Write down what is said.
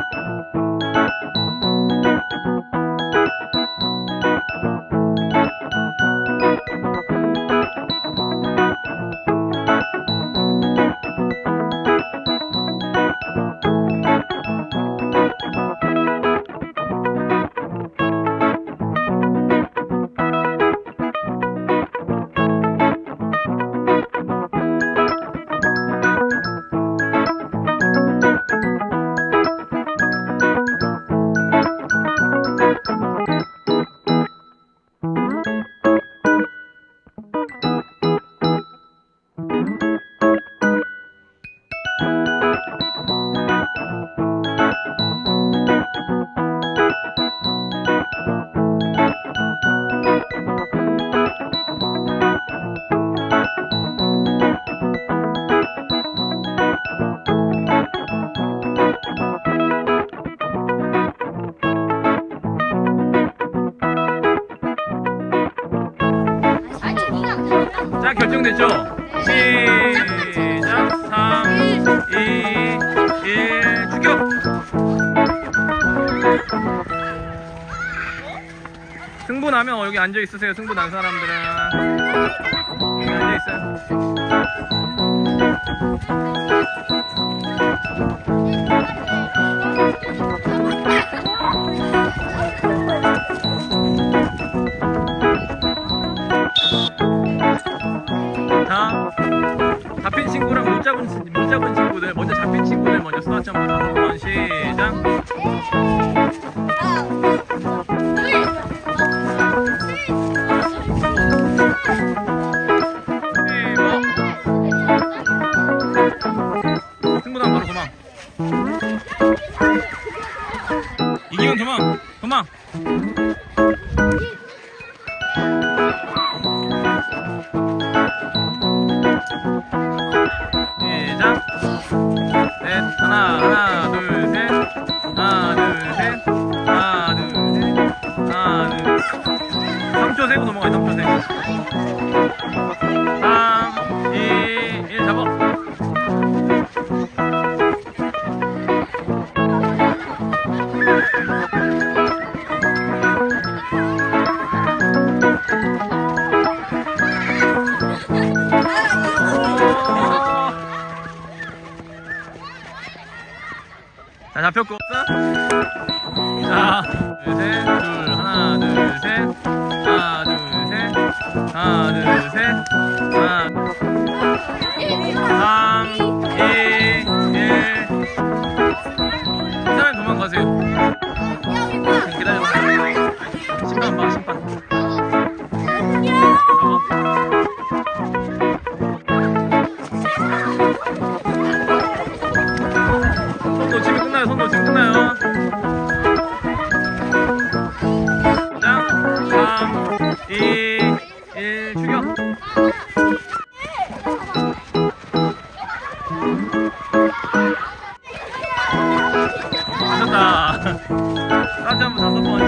아 Música 자 결정됐죠? 시작. 3 2 1 추격 승부 나면 어, 여기 앉아 있으세요 승부 난 사람들은. 여기 앉아 있어요 먼저 수화점부터 한번 시작. 승부당 바로 도망. 이기면 도망 도망 Ne yapıyor kolta? 끝나요? 선도 지금 끝나요? 자3 2 1 죽여. 하셨다. 다시 한번 다섯 번